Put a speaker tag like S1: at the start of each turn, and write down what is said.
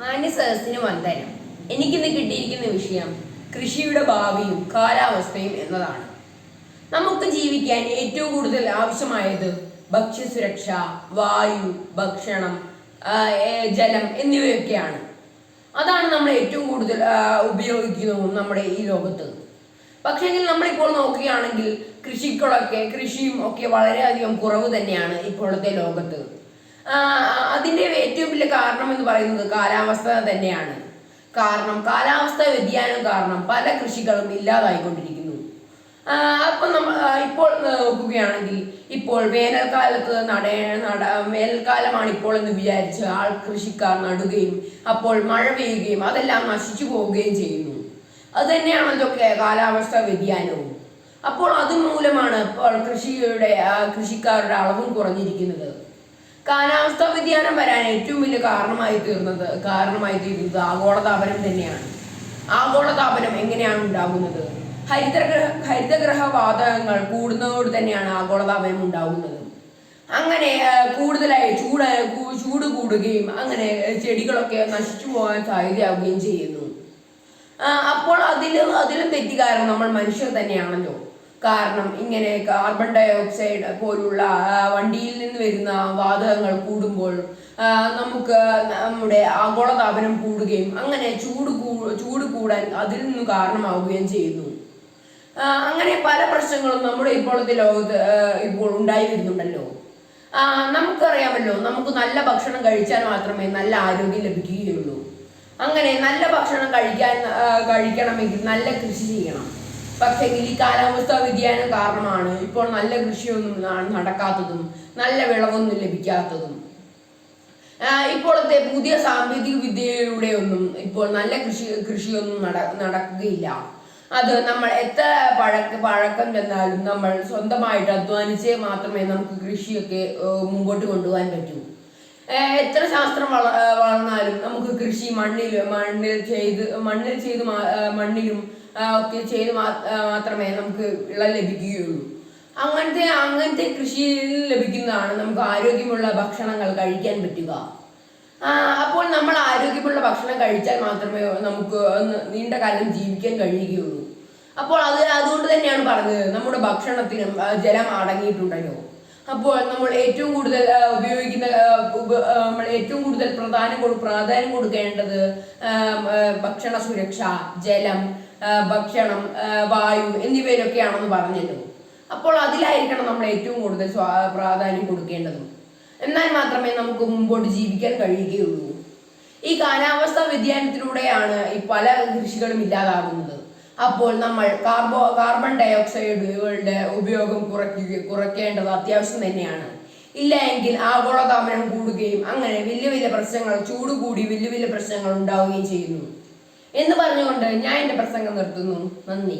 S1: മാന്യസദസ്സിന് വന്ദനം എനിക്കിന്ന് കിട്ടിയിരിക്കുന്ന വിഷയം കൃഷിയുടെ ഭാവിയും കാലാവസ്ഥയും എന്നതാണ്. നമുക്ക് ജീവിക്കാൻ ഏറ്റവും കൂടുതൽ ആവശ്യമായത് ഭക്ഷ്യസുരക്ഷ വായു ഭക്ഷണം ജലം എന്നിവയൊക്കെയാണ്. അതാണ് നമ്മൾ ഏറ്റവും കൂടുതൽ ഉപയോഗിക്കുന്നതും നമ്മുടെ ഈ ലോകത്ത്. പക്ഷേങ്കിൽ നമ്മളിപ്പോൾ നോക്കുകയാണെങ്കിൽ കൃഷികളൊക്കെ കൃഷിയും ഒക്കെ വളരെയധികം കുറവ് തന്നെയാണ് ഇപ്പോഴത്തെ ലോകത്ത്. ആ, അതിന്റെ ഏറ്റവും വലിയ കാരണം എന്ന് പറയുന്നത് കാലാവസ്ഥ തന്നെയാണ്. കാരണം കാലാവസ്ഥ വ്യതിയാനം കാരണം പല കൃഷികളും ഇല്ലാതായിക്കൊണ്ടിരിക്കുന്നു. അപ്പൊ നമ്മൾ ഇപ്പോൾ നോക്കുകയാണെങ്കിൽ ഇപ്പോൾ വേനൽക്കാലത്ത് നട നട വേനൽക്കാലമാണ് ഇപ്പോൾ എന്ന് വിചാരിച്ച് ആൾ കൃഷിക്കാർ നടുകയും അപ്പോൾ മഴ പെയ്യുകയും അതെല്ലാം നശിച്ചു പോവുകയും ചെയ്യുന്നു. അത് തന്നെയാണല്ലോ കാലാവസ്ഥ വ്യതിയാനവും. അപ്പോൾ അതുമൂലമാണ് ഇപ്പോൾ കൃഷിയുടെ കൃഷിക്കാരുടെ അളവും കുറഞ്ഞിരിക്കുന്നത്. കാലാവസ്ഥാ വ്യതിയാനം വരാൻ ഏറ്റവും വലിയ കാരണമായി തീർന്നത് കാരണമായി തീരുന്നത് ആഗോളതാപനം തന്നെയാണ്. ആഗോളതാപനം എങ്ങനെയാണ് ഉണ്ടാകുന്നത്? ഹരിതഗ്രഹ ഹരിതഗ്രഹ വാതകങ്ങൾ കൂടുന്നതോട് തന്നെയാണ് ആഗോളതാപനം ഉണ്ടാകുന്നത്. അങ്ങനെ കൂടുതലായി ചൂട് ചൂട് കൂടുകയും അങ്ങനെ ചെടികളൊക്കെ നശിച്ചു പോകാൻ സാധ്യതയാവുകയും ചെയ്യുന്നു. അപ്പോൾ അതിലും അതിലും തെറ്റുകാരൻ നമ്മൾ മനുഷ്യർ തന്നെയാണല്ലോ. കാരണം ഇങ്ങനെ കാർബൺ ഡൈ ഓക്സൈഡ് പോലുള്ള വണ്ടിയിൽ നിന്ന് വരുന്ന വാതകങ്ങൾ കൂടുമ്പോൾ നമുക്ക് നമ്മുടെ ആഗോളതാപനം കൂടുകയും അങ്ങനെ ചൂട് ചൂട് കൂടാൻ അതിൽ നിന്ന് കാരണമാവുകയും ചെയ്യുന്നു. അങ്ങനെ പല പ്രശ്നങ്ങളും നമ്മുടെ ഇപ്പോഴത്തെ ലോകത്ത് ഇപ്പോൾ ഉണ്ടായി വരുന്നുണ്ടല്ലോ നമുക്കറിയാമല്ലോ നമുക്ക് നല്ല ഭക്ഷണം കഴിച്ചാൽ മാത്രമേ നല്ല ആരോഗ്യം ലഭിക്കുകയുള്ളൂ. അങ്ങനെ നല്ല ഭക്ഷണം കഴിക്കാൻ കഴിക്കണമെങ്കിൽ നല്ല കൃഷി ചെയ്യണം. പക്ഷേ ഈ കാലാവസ്ഥാ വ്യതിയാനം കാരണമാണ് ഇപ്പോൾ നല്ല കൃഷിയൊന്നും നടക്കാത്തതും നല്ല വിളവൊന്നും ലഭിക്കാത്തതും. ഇപ്പോഴത്തെ പുതിയ സാങ്കേതിക വിദ്യയിലൂടെ ഒന്നും ഇപ്പോൾ നല്ല കൃഷി കൃഷിയൊന്നും നട നടക്കുകയില്ല. അത് നമ്മൾ എത്ര പഴക്ക പഴക്കം ചെന്നാലും നമ്മൾ സ്വന്തമായിട്ട് അധ്വാനിച്ചേ മാത്രമേ നമുക്ക് കൃഷിയൊക്കെ മുമ്പോട്ട് കൊണ്ടുപോകാൻ പറ്റൂ. എത്ര ശാസ്ത്രം വള വളർന്നാലും നമുക്ക് കൃഷി മണ്ണിൽ മണ്ണിൽ ചെയ്ത് മണ്ണിൽ ചെയ്ത് മണ്ണിലും ഒക്കെ ചെയ്ത് മാത്രമേ നമുക്ക് വിള ലഭിക്കുകയുള്ളൂ. അങ്ങനത്തെ അങ്ങനത്തെ കൃഷിയിൽ ലഭിക്കുന്നതാണ് നമുക്ക് ആരോഗ്യമുള്ള ഭക്ഷണങ്ങൾ കഴിക്കാൻ പറ്റുക. അപ്പോൾ നമ്മൾ ആരോഗ്യമുള്ള ഭക്ഷണം കഴിച്ചാൽ മാത്രമേ നമുക്ക് നീണ്ട കാലം ജീവിക്കാൻ കഴിയുകയുള്ളൂ. അപ്പോൾ അത് അതുകൊണ്ട് തന്നെയാണ് പറഞ്ഞത് നമ്മുടെ ഭക്ഷണത്തിനും ജലം അടങ്ങിയിട്ടുണ്ടല്ലോ. അപ്പോൾ നമ്മൾ ഏറ്റവും കൂടുതൽ ഉപയോഗിക്കുന്ന നമ്മൾ ഏറ്റവും കൂടുതൽ പ്രധാനം പ്രാധാന്യം കൊടുക്കേണ്ടത് ഭക്ഷണ സുരക്ഷ ജലം ഭക്ഷണം വായു എന്നിവയിലൊക്കെയാണെന്ന് പറഞ്ഞല്ലോ. അപ്പോൾ അതിലായിരിക്കണം നമ്മൾ ഏറ്റവും കൂടുതൽ പ്രാധാന്യം കൊടുക്കേണ്ടതും. എന്നാൽ മാത്രമേ നമുക്ക് മുമ്പോട്ട് ജീവിക്കാൻ കഴിയുകയുള്ളൂ. ഈ കാലാവസ്ഥാ വ്യതിയാനത്തിലൂടെയാണ് ഈ പല കൃഷികളും ഇല്ലാതാകുന്നത്. അപ്പോൾ നമ്മൾ കാർബോ കാർബൺ ഡയോക്സൈഡുകളുടെ ഉപയോഗം കുറയ്ക്കുക കുറയ്ക്കേണ്ടത് അത്യാവശ്യം തന്നെയാണ്. ഇല്ല എങ്കിൽ ആഗോളതാപനം കൂടുകയും അങ്ങനെ വലിയ വലിയ പ്രശ്നങ്ങൾ ചൂട് കൂടി വലിയ വലിയ പ്രശ്നങ്ങൾ ഉണ്ടാവുകയും ചെയ്യുന്നു. എന്ന് പറഞ്ഞുകൊണ്ട് ഞാൻ എന്റെ പ്രസംഗം നിർത്തുന്നു. നന്ദി.